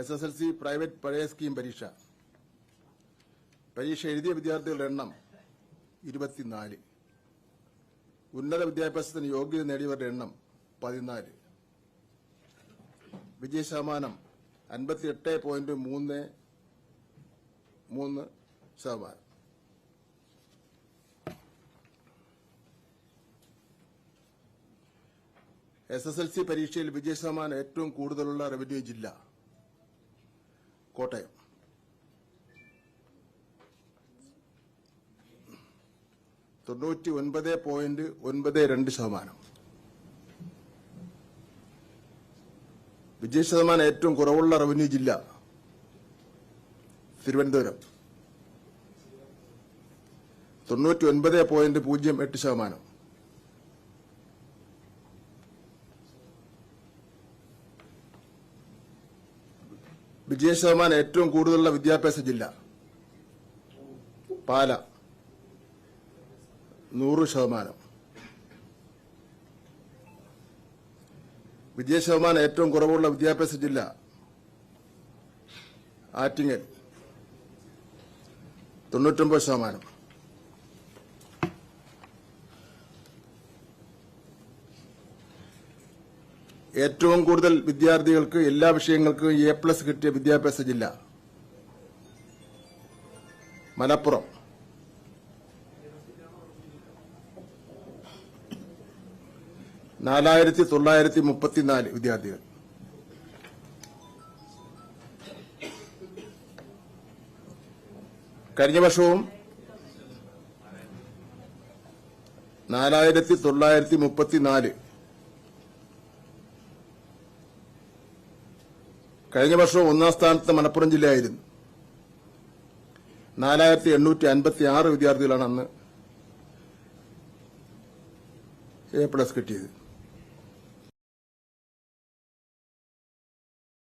S S L C private പഴയ scheme പരീക്ഷ. പരീക്ഷ എഴുതിയ വിദ്യാർത്ഥികളുടെ എണ്ണം ഇരുപത്തിനാല്. ഉന്നത വിദ്യാഭ്യാസത്തിന് യോഗ്യത നേടിയവരുടെ എണ്ണം പതിനാല്. വിജയ ശതമാനം അൻപത്തിയെട്ട് പോയിന്റ് മൂന്ന് മൂന്ന് ശതമാനം. എസ് എസ് എൽ സി പരീക്ഷയിൽ വിജയ ശതമാനം ഏറ്റവും കൂടുതലുള്ള റവന്യൂ ജില്ല. കോട്ടയം. തൊണ്ണൂറ്റി ഒൻപത് പോയിന്റ് ഒൻപത് രണ്ട് ശതമാനം. വിജയ ശതമാനം ഏറ്റവും കുറവുള്ള റവന്യൂ ജില്ല തിരുവനന്തപുരം. തൊണ്ണൂറ്റി ഒൻപത് പോയിന്റ് പൂജ്യം എട്ട് ശതമാനം. വിജയ ശതമാനം ഏറ്റവും കൂടുതലുള്ള വിദ്യാഭ്യാസ ജില്ല? പാല. നൂറ് ശതമാനം. വിജയ ശതമാനം ഏറ്റവും കുറവുള്ള വിദ്യാഭ്യാസ ജില്ല? ആറ്റിങ്ങൽ. തൊണ്ണൂറ്റൊമ്പത് ശതമാനം. ഏറ്റവും കൂടുതൽ വിദ്യാർത്ഥികൾക്ക് എല്ലാ വിഷയങ്ങൾക്കും എ പ്ലസ് കിട്ടിയ വിദ്യാഭ്യാസ ജില്ല. മലപ്പുറം. നാലായിരത്തി തൊള്ളായിരത്തി മുപ്പത്തിനാല് വിദ്യാർത്ഥികൾ. കഴിഞ്ഞ വർഷവും നാലായിരത്തി തൊള്ളായിരത്തി മുപ്പത്തിനാല് കഴിഞ്ഞ വർഷം ഒന്നാം സ്ഥാനത്ത് മലപ്പുറം ജില്ലയായിരുന്നു. നാലായിരത്തി എണ്ണൂറ്റി അൻപത്തി ആറ് വിദ്യാർത്ഥികളാണ് അന്ന് എ പ്ലസ് കിട്ടിയത്.